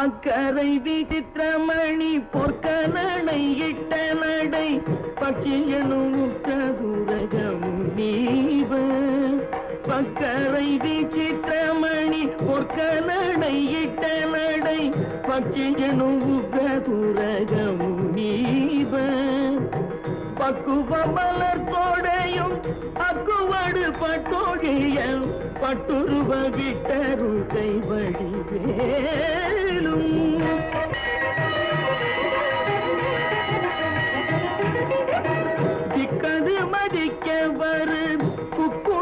பக்கரை விசித்திரமணி பொற்கலனை இட்ட நடை பட்சியனும் உற்றதுரகமும் நீவ பக்கரை விசித்திரமணி பொற்கலனை இட்ட நடை பட்சியனும் உற்றதுரகமும் நீவ பக்குவ மலர் தோடையும் அக்குவடு பட்டோழிய பட்டுருவ விட்டருகை கைவழி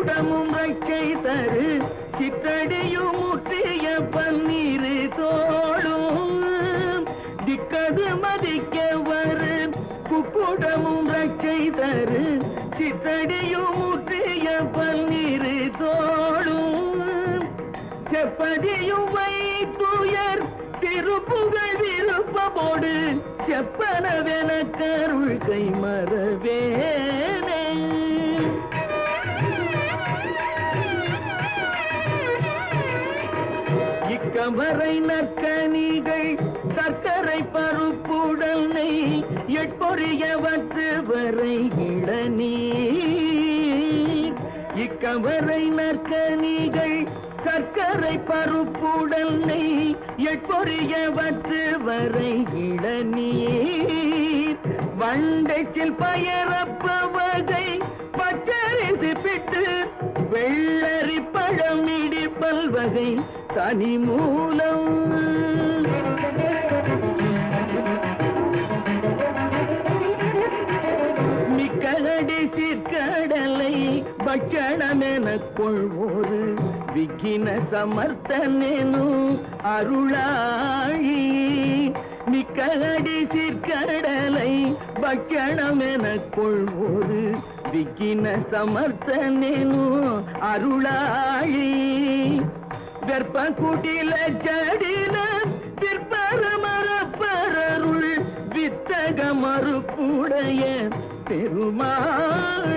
குக்குடமும் வைக்கை தரு சித்தடியும் முற்றிய பன்னீர் தோளும். திக்கது மதிக்க வரு குக்குடமும் ரக்கை தரு சித்தடியும் முற்றிய பன்னீர் தோளும். செப்பதியும் வைத்துயர் திருப்புகழ் விருப்பமோடு செப்பனவென கருள் கை மறவே. இக்கமரை நற்கனிகள் சர்க்கரை பருப்புடனை எட்பொறியவற்று வரை இளநீர். இக்கவரை நற்கனிகள் சர்க்கரை பருப்புடனை எட்பொறியவற்று வரை இளநீர். வண்டைச்சில் பயரப்பவகை பச்சரிசி பிட்டு வகை தனி மூலம். மிக்கடி சிற்கடலை பட்சணமென கொள்வோரு. விக்கின சமர்த்தனெனும் அருளாழி மிக்கடி சிற்கடலை பட்சணமென கொள்வோரு. விக்கின சமர்த்தனெனும் அருளாழி வெற்ப குடில ஜடில பிற்பர மரப்பரருள் வித்தக மறுப்புடைய பெருமாளே.